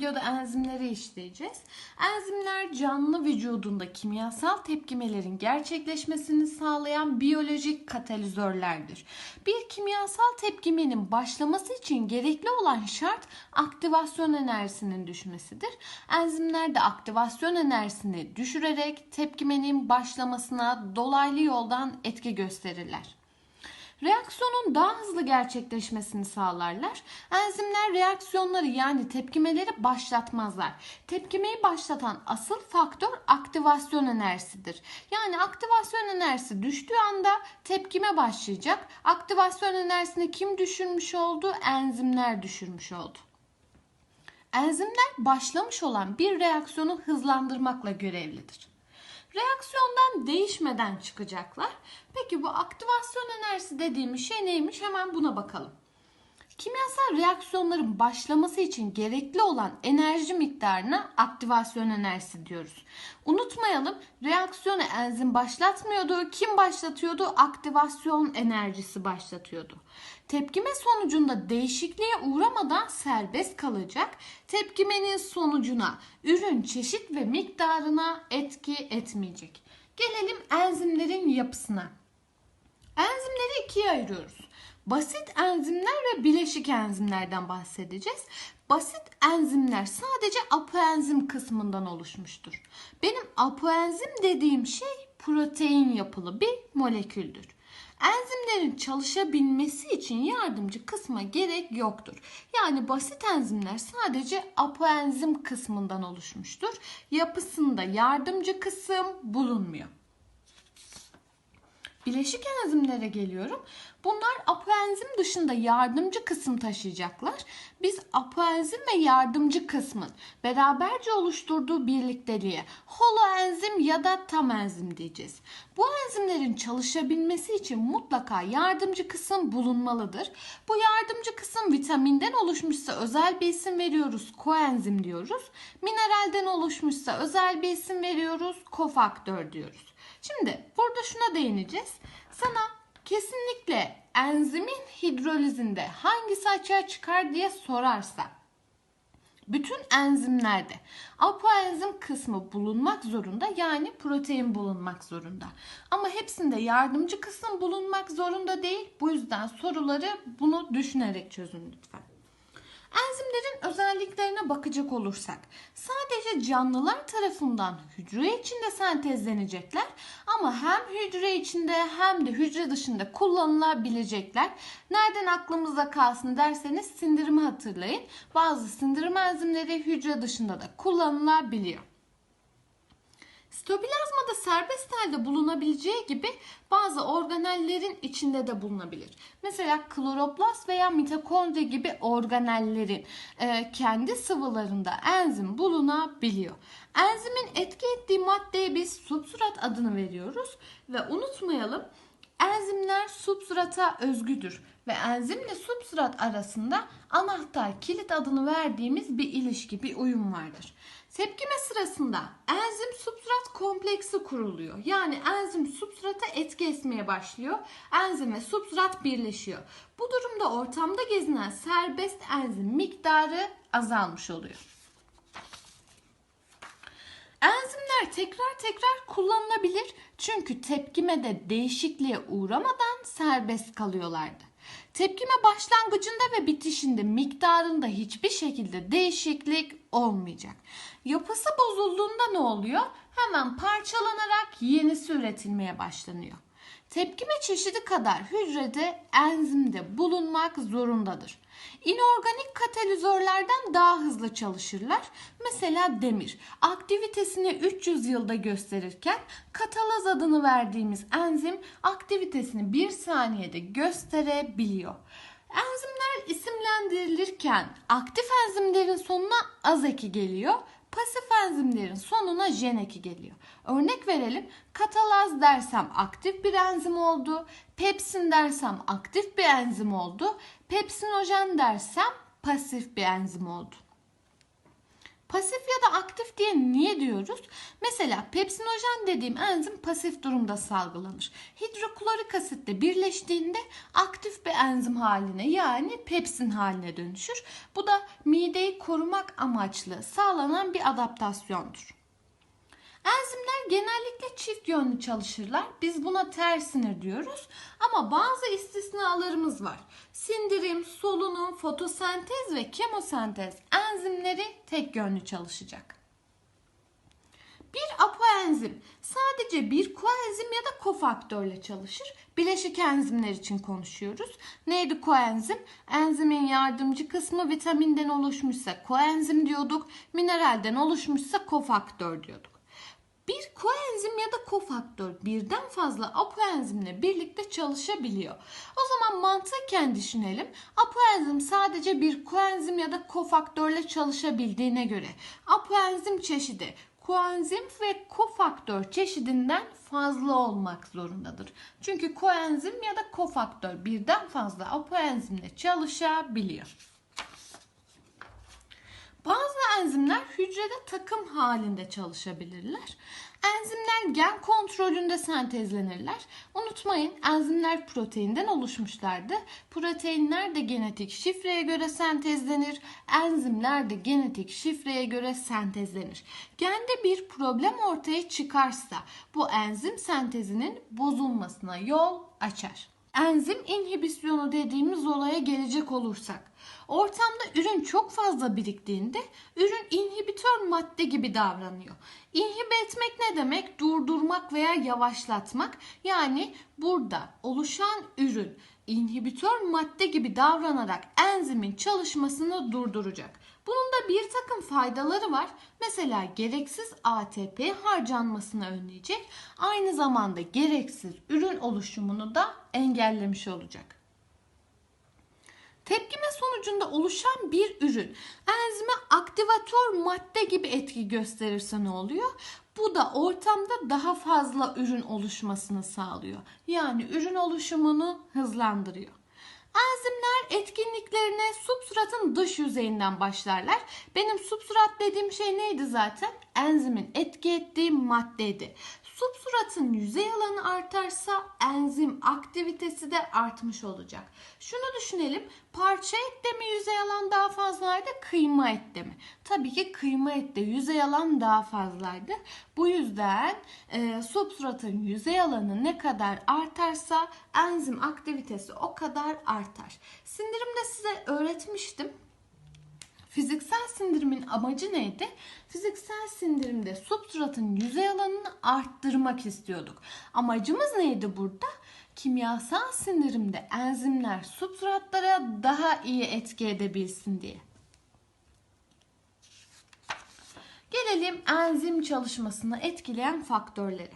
videoda enzimleri işleyeceğiz. Enzimler canlı vücudunda kimyasal tepkimelerin gerçekleşmesini sağlayan biyolojik katalizörlerdir. Bir kimyasal tepkimenin başlaması için gerekli olan şart aktivasyon enerjisinin düşmesidir. Enzimler de aktivasyon enerjisini düşürerek tepkimenin başlamasına dolaylı yoldan etki gösterirler. Reaksiyonun daha hızlı gerçekleşmesini sağlarlar. Enzimler reaksiyonları yani tepkimeleri başlatmazlar. Tepkimeyi başlatan asıl faktör aktivasyon enerjisidir. Yani aktivasyon enerjisi düştüğü anda tepkime başlayacak. Aktivasyon enerjisini kim düşürmüş oldu? Enzimler düşürmüş oldu. Enzimler başlamış olan bir reaksiyonu hızlandırmakla görevlidir reaksiyondan değişmeden çıkacaklar. Peki bu aktivasyon enerjisi dediğimiz şey neymiş? Hemen buna bakalım. Kimyasal reaksiyonların başlaması için gerekli olan enerji miktarına aktivasyon enerjisi diyoruz. Unutmayalım reaksiyonu enzim başlatmıyordu. Kim başlatıyordu? Aktivasyon enerjisi başlatıyordu. Tepkime sonucunda değişikliğe uğramadan serbest kalacak. Tepkimenin sonucuna ürün çeşit ve miktarına etki etmeyecek. Gelelim enzimlerin yapısına. Enzimleri ikiye ayırıyoruz. Basit enzimler ve bileşik enzimlerden bahsedeceğiz. Basit enzimler sadece apoenzim kısmından oluşmuştur. Benim apoenzim dediğim şey protein yapılı bir moleküldür. Enzimlerin çalışabilmesi için yardımcı kısma gerek yoktur. Yani basit enzimler sadece apoenzim kısmından oluşmuştur. Yapısında yardımcı kısım bulunmuyor. Bileşik enzimlere geliyorum. Bunlar apoenzim dışında yardımcı kısım taşıyacaklar. Biz apoenzim ve yardımcı kısmın beraberce oluşturduğu birlikteliğe holoenzim ya da tam enzim diyeceğiz. Bu enzimlerin çalışabilmesi için mutlaka yardımcı kısım bulunmalıdır. Bu yardımcı kısım vitaminden oluşmuşsa özel bir isim veriyoruz. Koenzim diyoruz. Mineralden oluşmuşsa özel bir isim veriyoruz. Kofaktör diyoruz. Şimdi burada şuna değineceğiz. Sana kesinlikle enzimin hidrolizinde hangisi açığa çıkar diye sorarsa bütün enzimlerde apoenzim kısmı bulunmak zorunda yani protein bulunmak zorunda. Ama hepsinde yardımcı kısım bulunmak zorunda değil. Bu yüzden soruları bunu düşünerek çözün lütfen. Enzimlerin özelliklerine bakacak olursak sadece canlılar tarafından hücre içinde sentezlenecekler ama hem hücre içinde hem de hücre dışında kullanılabilecekler. Nereden aklımızda kalsın derseniz sindirimi hatırlayın. Bazı sindirim enzimleri hücre dışında da kullanılabiliyor. Sitoplazmada serbest halde bulunabileceği gibi bazı organellerin içinde de bulunabilir. Mesela kloroplast veya mitokondri gibi organellerin e, kendi sıvılarında enzim bulunabiliyor. Enzimin etki ettiği maddeye biz substrat adını veriyoruz ve unutmayalım enzimler substrata özgüdür ve enzimle substrat arasında anahtar kilit adını verdiğimiz bir ilişki, bir uyum vardır. Tepkime sırasında enzim substrat kompleksi kuruluyor. Yani enzim substrata etki etmeye başlıyor. Enzim ve substrat birleşiyor. Bu durumda ortamda gezinen serbest enzim miktarı azalmış oluyor. Enzimler tekrar tekrar kullanılabilir çünkü tepkimede değişikliğe uğramadan serbest kalıyorlardı. Tepkime başlangıcında ve bitişinde miktarında hiçbir şekilde değişiklik olmayacak. Yapısı bozulduğunda ne oluyor? Hemen parçalanarak yenisi üretilmeye başlanıyor. Tepkime çeşidi kadar hücrede enzimde bulunmak zorundadır. İnorganik katalizörlerden daha hızlı çalışırlar. Mesela demir aktivitesini 300 yılda gösterirken katalaz adını verdiğimiz enzim aktivitesini 1 saniyede gösterebiliyor. Enzimler isimlendirilirken aktif enzimlerin sonuna az eki geliyor pasif enzimlerin sonuna jen eki geliyor. Örnek verelim. Katalaz dersem aktif bir enzim oldu. Pepsin dersem aktif bir enzim oldu. Pepsinojen dersem pasif bir enzim oldu. Pasif ya da aktif diye niye diyoruz? Mesela pepsinojen dediğim enzim pasif durumda salgılanır. Hidroklorik asitle birleştiğinde aktif bir enzim haline yani pepsin haline dönüşür. Bu da mideyi korumak amaçlı sağlanan bir adaptasyondur. Enzimler genellikle çift yönlü çalışırlar. Biz buna ters sinir diyoruz. Ama bazı istisnalarımız var. Sindirim, solunum, fotosentez ve kemosentez enzimleri tek yönlü çalışacak. Bir apoenzim sadece bir koenzim ya da kofaktörle çalışır. Bileşik enzimler için konuşuyoruz. Neydi koenzim? Enzimin yardımcı kısmı vitaminden oluşmuşsa koenzim diyorduk. Mineralden oluşmuşsa kofaktör diyorduk. Bir koenzim ya da kofaktör birden fazla apoenzimle birlikte çalışabiliyor. O zaman mantıken düşünelim. Apoenzim sadece bir koenzim ya da kofaktörle çalışabildiğine göre apoenzim çeşidi koenzim ve kofaktör çeşidinden fazla olmak zorundadır. Çünkü koenzim ya da kofaktör birden fazla apoenzimle çalışabiliyor. Enzimler hücrede takım halinde çalışabilirler. Enzimler gen kontrolünde sentezlenirler. Unutmayın enzimler proteinden oluşmuşlardı. Proteinler de genetik şifreye göre sentezlenir. Enzimler de genetik şifreye göre sentezlenir. Gende bir problem ortaya çıkarsa bu enzim sentezinin bozulmasına yol açar. Enzim inhibisyonu dediğimiz olaya gelecek olursak Ortamda ürün çok fazla biriktiğinde ürün inhibitör madde gibi davranıyor. İnhibe etmek ne demek? Durdurmak veya yavaşlatmak. Yani burada oluşan ürün inhibitör madde gibi davranarak enzimin çalışmasını durduracak. Bunun da bir takım faydaları var. Mesela gereksiz ATP harcanmasını önleyecek. Aynı zamanda gereksiz ürün oluşumunu da engellemiş olacak. Tepkime sonucunda oluşan bir ürün enzime aktivatör madde gibi etki gösterirse ne oluyor? Bu da ortamda daha fazla ürün oluşmasını sağlıyor. Yani ürün oluşumunu hızlandırıyor. Enzimler etkinliklerine substratın dış yüzeyinden başlarlar. Benim substrat dediğim şey neydi zaten? Enzimin etki ettiği maddeydi. Substratın yüzey alanı artarsa enzim aktivitesi de artmış olacak. Şunu düşünelim. Parça ette mi yüzey alan daha fazlaydı, kıyma ette mi? Tabii ki kıyma ette yüzey alan daha fazlaydı. Bu yüzden e, substratın yüzey alanı ne kadar artarsa enzim aktivitesi o kadar artar. Sindirimde size öğretmiştim. Fiziksel sindirimin amacı neydi? Fiziksel sindirimde substratın yüzey alanını arttırmak istiyorduk. Amacımız neydi burada? Kimyasal sindirimde enzimler substratlara daha iyi etki edebilsin diye. Gelelim enzim çalışmasını etkileyen faktörlere.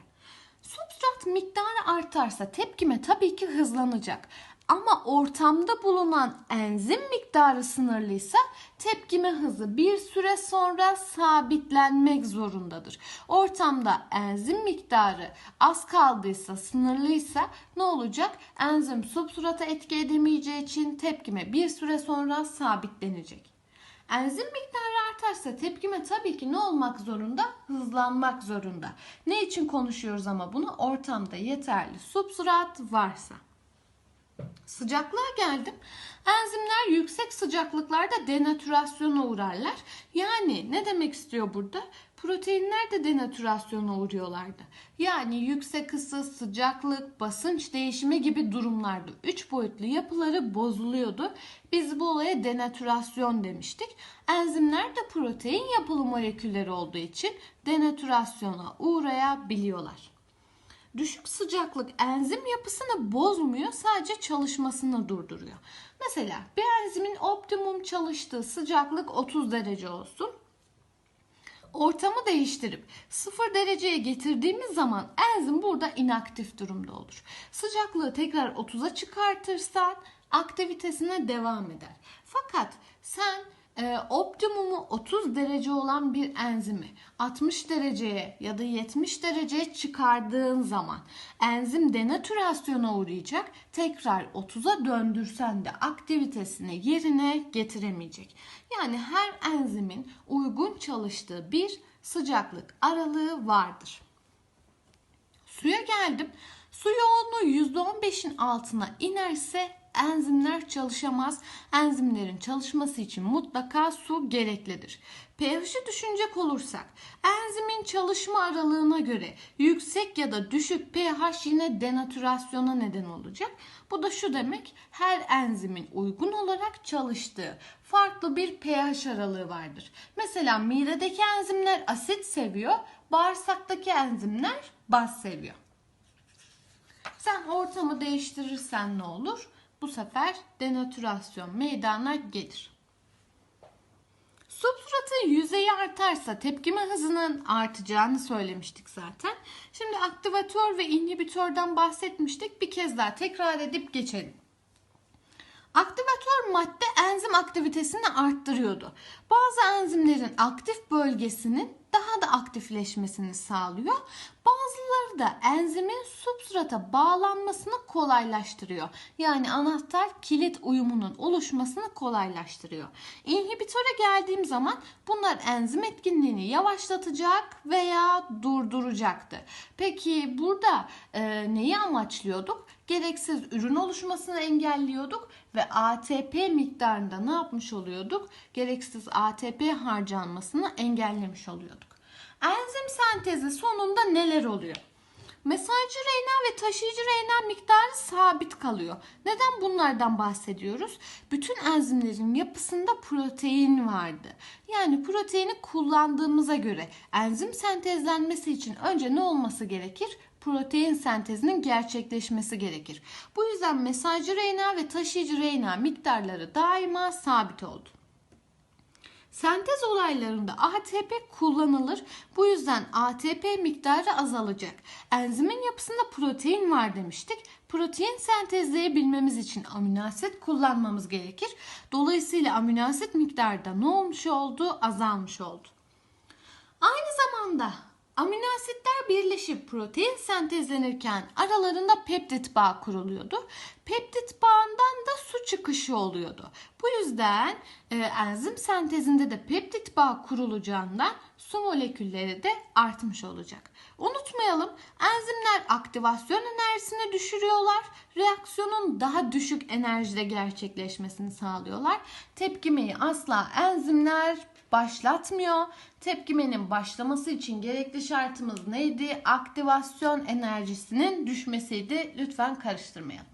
Substrat miktarı artarsa tepkime tabii ki hızlanacak. Ama ortamda bulunan enzim miktarı sınırlıysa tepkime hızı bir süre sonra sabitlenmek zorundadır. Ortamda enzim miktarı az kaldıysa, sınırlıysa ne olacak? Enzim substrata etki edemeyeceği için tepkime bir süre sonra sabitlenecek. Enzim miktarı artarsa tepkime tabii ki ne olmak zorunda? Hızlanmak zorunda. Ne için konuşuyoruz ama bunu? Ortamda yeterli substrat varsa. Sıcaklığa geldim. Enzimler yüksek sıcaklıklarda denatürasyona uğrarlar. Yani ne demek istiyor burada? Proteinler de denatürasyona uğruyorlardı. Yani yüksek ısı, sıcaklık, basınç değişimi gibi durumlarda üç boyutlu yapıları bozuluyordu. Biz bu olaya denatürasyon demiştik. Enzimler de protein yapılı molekülleri olduğu için denatürasyona uğrayabiliyorlar. Düşük sıcaklık enzim yapısını bozmuyor, sadece çalışmasını durduruyor. Mesela bir enzimin optimum çalıştığı sıcaklık 30 derece olsun. Ortamı değiştirip 0 dereceye getirdiğimiz zaman enzim burada inaktif durumda olur. Sıcaklığı tekrar 30'a çıkartırsan aktivitesine devam eder. Fakat sen e, optimumu 30 derece olan bir enzimi 60 dereceye ya da 70 dereceye çıkardığın zaman enzim denatürasyona uğrayacak. Tekrar 30'a döndürsen de aktivitesini yerine getiremeyecek. Yani her enzimin uygun çalıştığı bir sıcaklık aralığı vardır. Suya geldim. Su yoğunluğu %15'in altına inerse enzimler çalışamaz. Enzimlerin çalışması için mutlaka su gereklidir. pH'i düşünecek olursak enzimin çalışma aralığına göre yüksek ya da düşük pH yine denatürasyona neden olacak. Bu da şu demek her enzimin uygun olarak çalıştığı farklı bir pH aralığı vardır. Mesela midedeki enzimler asit seviyor, bağırsaktaki enzimler baz seviyor. Sen ortamı değiştirirsen ne olur? Bu sefer denatürasyon meydana gelir. Substratın yüzeyi artarsa tepkime hızının artacağını söylemiştik zaten. Şimdi aktivatör ve inhibitörden bahsetmiştik. Bir kez daha tekrar edip geçelim. Aktivatör madde enzim aktivitesini arttırıyordu. Bazı enzimlerin aktif bölgesinin daha da aktifleşmesini sağlıyor. Bazıları da enzimin substrata bağlanmasını kolaylaştırıyor. Yani anahtar kilit uyumunun oluşmasını kolaylaştırıyor. İnhibitöre geldiğim zaman bunlar enzim etkinliğini yavaşlatacak veya durduracaktı. Peki burada e, neyi amaçlıyorduk? Gereksiz ürün oluşmasını engelliyorduk ve ATP miktarında ne yapmış oluyorduk? Gereksiz ATP harcanmasını engellemiş oluyorduk. Enzim sentezi sonunda neler oluyor? Mesajcı RNA ve taşıyıcı RNA miktarı sabit kalıyor. Neden bunlardan bahsediyoruz? Bütün enzimlerin yapısında protein vardı. Yani proteini kullandığımıza göre enzim sentezlenmesi için önce ne olması gerekir? protein sentezinin gerçekleşmesi gerekir. Bu yüzden mesajcı RNA ve taşıyıcı RNA miktarları daima sabit oldu. Sentez olaylarında ATP kullanılır. Bu yüzden ATP miktarı azalacak. Enzimin yapısında protein var demiştik. Protein sentezleyebilmemiz için amino asit kullanmamız gerekir. Dolayısıyla amino asit miktarı da ne olmuş oldu? Azalmış oldu. Aynı zamanda Amino asitler birleşip protein sentezlenirken aralarında peptit bağ kuruluyordu. Peptit bağından da su çıkışı oluyordu. Bu yüzden e, enzim sentezinde de peptit bağ kurulacağından su molekülleri de artmış olacak. Unutmayalım enzimler aktivasyon enerjisini düşürüyorlar. Reaksiyonun daha düşük enerjide gerçekleşmesini sağlıyorlar. Tepkimeyi asla enzimler başlatmıyor. Tepkimenin başlaması için gerekli şartımız neydi? Aktivasyon enerjisinin düşmesiydi. Lütfen karıştırmayalım.